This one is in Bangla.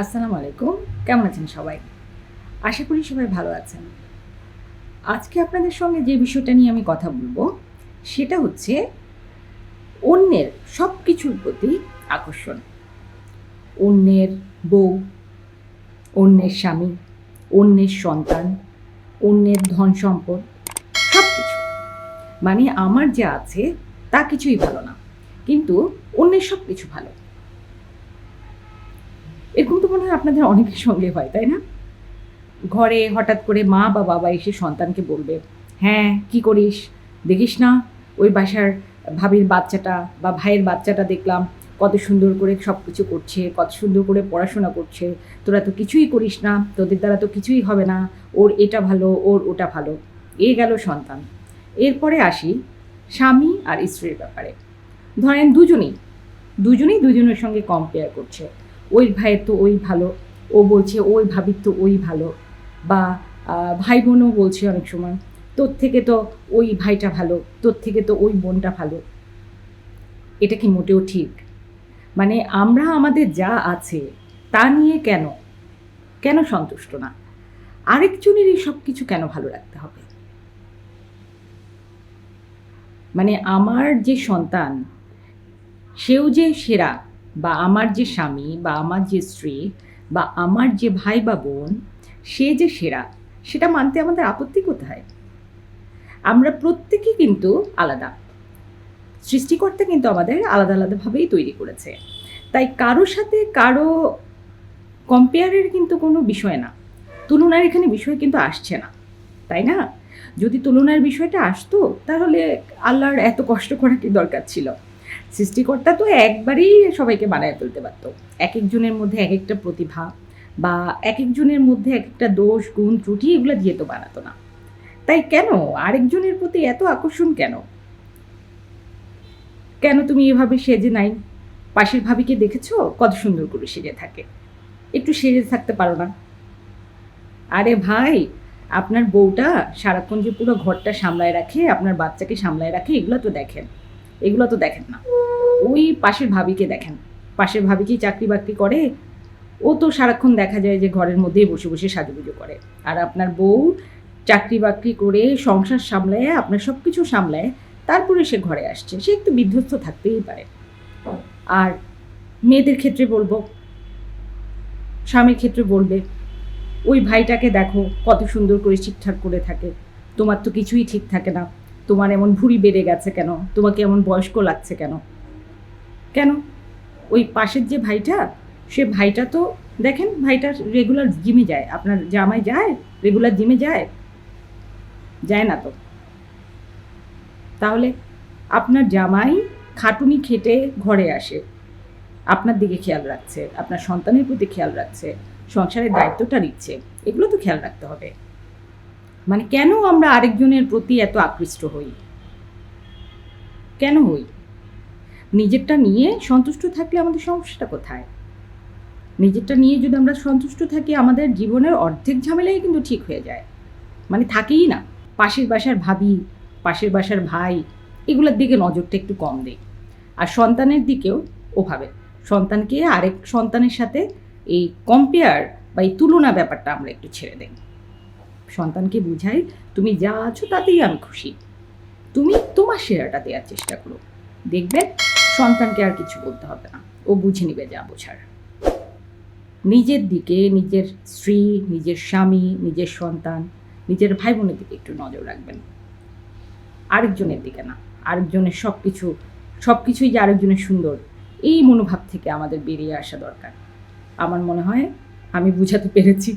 আসসালামু আলাইকুম। কেমন আছেন সবাই? আশা করি সবাই ভালো আছেন। আজকে আপনাদের সঙ্গে যে বিষয়টা নিয়ে আমি কথা বলব, সেটা হচ্ছে অন্যের সব কিছুর প্রতি আকর্ষণ। অন্যের বউ, অন্যের স্বামী, অন্যের সন্তান, অন্যের ধন সম্পদ সব কিছু মানে আমার যা আছে, তা কিছুই ভালো না। কিন্তু অন্যের সব কিছু ভালো। এরকম তো মনে হয় আপনাদের অনেকের সঙ্গে হয়, তাই না? ঘরে হঠাৎ করে মা বা বাবা এসে সন্তানকে বলবে হ্যাঁ কি করিস? দেখিস না? ওই বাসার ভাবির বাচ্চাটা বা ভাইয়ের বাচ্চাটা দেখলাম, কত সুন্দর করে সব কিছু করছে, কত সুন্দর করে পড়াশোনা করছে। তোরা তো কিছুই করিস না, তোদের দ্বারা তো কিছুই হবে না। ওর এটা ভালো, ওর ওটা ভালো। এ গেল সন্তান। এরপরে আসি স্বামী আর স্ত্রীর ব্যাপারে। ধরেন দুজনেই দুজনেই দুজনের সঙ্গে কম্পেয়ার করছে। ওই ভাইয়ের তো ওই ভালো, ও বলছে ওই ভাবির তো ওই ভালো, বা ভাই বোনও বলছে অনেক সময়, তোর থেকে তো ওই ভাইটা ভালো, তোর থেকে তো ওই বোনটা ভালো। এটা কি মোটেও ঠিক? মানে আমরা আমাদের যা আছে, তা নিয়ে কেন? কেন সন্তুষ্ট না? আরেকজনের এই সব কিছু কেন ভালো রাখতে হবে? মানে আমার যে সন্তান, সেও যে সেরা বা আমার যে স্বামী বা আমার যে স্ত্রী বা আমার যে ভাই বা বোন, সে যে সেরা, সেটা মানতে আমাদের আপত্তি কোথায়? আমরা প্রত্যেকে কিন্তু আলাদা। সৃষ্টিকর্তা কিন্তু আমাদের আলাদা আলাদাভাবেই তৈরি করেছে। তাই কারোর সাথে কারও কম্পেয়ারের কিন্তু কোনো বিষয় না। তুলনার এখানে বিষয় কিন্তু আসছে না, তাই না? যদি তুলনার বিষয়টা আসতো, তাহলে আল্লাহর এত কষ্ট করা কি দরকার ছিল? সৃষ্টিকর্তা তো একবারেই সবাইকে বানায় তুলতে পারতো। এক একজনের মধ্যে এক একটা প্রতিভা বা এক একজনের মধ্যে এক একটা দোষ, গুণ, ত্রুটি এগুলো দিয়ে তো বানাতো না। তাই কেন? আরেকজনের প্রতি এত আকর্ষণ কেন? কেন তুমি এভাবে সেজে নাই? পাশের ভাবিকে দেখেছ? কত সুন্দর করে সেজে থাকে। একটু সেজে থাকতে পারো না। আরে ভাই, আপনার বউটা সারাক্ষণ যে পুরো ঘরটা সামলায় রাখে, আপনার বাচ্চাকে সামলায় রাখে, এগুলো তো দেখেন। এগুলো তো দেখেন না। ওই পাশের ভাবিকে দেখেন। পাশের ভাবি কি চাকরি বাকরি করে? ও তো সারাক্ষণ দেখা যায় যে ঘরের মধ্যেই বসে বসে সাজুগুজু করে। আর আপনার বউ চাকরি বাকরি করে সংসার সামলায়, আপনার সব কিছু সামলায়, তারপরে সে ঘরে আসছে। সে একটু বিধ্বস্ত থাকতেই পারে। আর মেয়েদের ক্ষেত্রে বলব, স্বামীর ক্ষেত্রে বলবে, ওই ভাইটাকে দেখো, কত সুন্দর করে ঠিকঠাক করে থাকে। তোমার তো কিছুই ঠিক থাকে না। তোমার এমন ভুঁড়ি বেড়ে গেছে কেন? তোমাকে এমন বয়স্ক লাগছে কেন? কেন? ওই পাশের যে ভাইটা, সে ভাইটা তো, দেখেন ভাইটা রেগুলার জিমে যায়। আপনার জামাই যায় রেগুলার জিমে যায় যায় না তো। তাহলে আপনার জামাই খাটুনি খেটে ঘরে আসে। আপনার দিকে খেয়াল রাখছে, আপনার সন্তানের প্রতি খেয়াল রাখছে, সংসারের দায়িত্বটা নিচ্ছে। এগুলো তো খেয়াল রাখতে হবে। মানে কেন আমরা আরেকজনের প্রতি এত আকৃষ্ট হই? কেন হই? নিজেরটা নিয়ে সন্তুষ্ট থাকলে আমাদের সমস্যাটা কোথায়? নিজেরটা নিয়ে যদি আমরা সন্তুষ্ট থাকি, আমাদের জীবনের অর্ধেক ঝামেলাই কিন্তু ঠিক হয়ে যায়। মানে থাকেই না। পাশের বাসার ভাবি, পাশের বাসার ভাই, এগুলোর দিকে নজরটা একটু কম দেয় আর সন্তানের দিকেও ওভাবে। সন্তানকে আরেক সন্তানের সাথে এই কম্পেয়ার বা এই তুলনা ব্যাপারটা আমরা একটু ছেড়ে দেই। সন্তানকে বুঝাই, তুমি যা আছো তাতেই আমি খুশি। তুমি তোমার সেরাটা দেওয়ার চেষ্টা করো। দেখবে সন্তানকে আর কিছু বলতে হবে না। ও বুঝে নিবে যা বোঝার। নিজের দিকে, নিজের স্ত্রী, নিজের স্বামী, নিজের সন্তান, নিজের ভাই বোনের দিকে একটু নজর রাখবেন। আরেকজনের দিকে না। আরেকজনের সব কিছু সব কিছুই যে আরেকজনের সুন্দর, এই মনোভাব থেকে আমাদের বেরিয়ে আসা দরকার। আমার মনে হয় আমি বুঝাতে পেরেছি।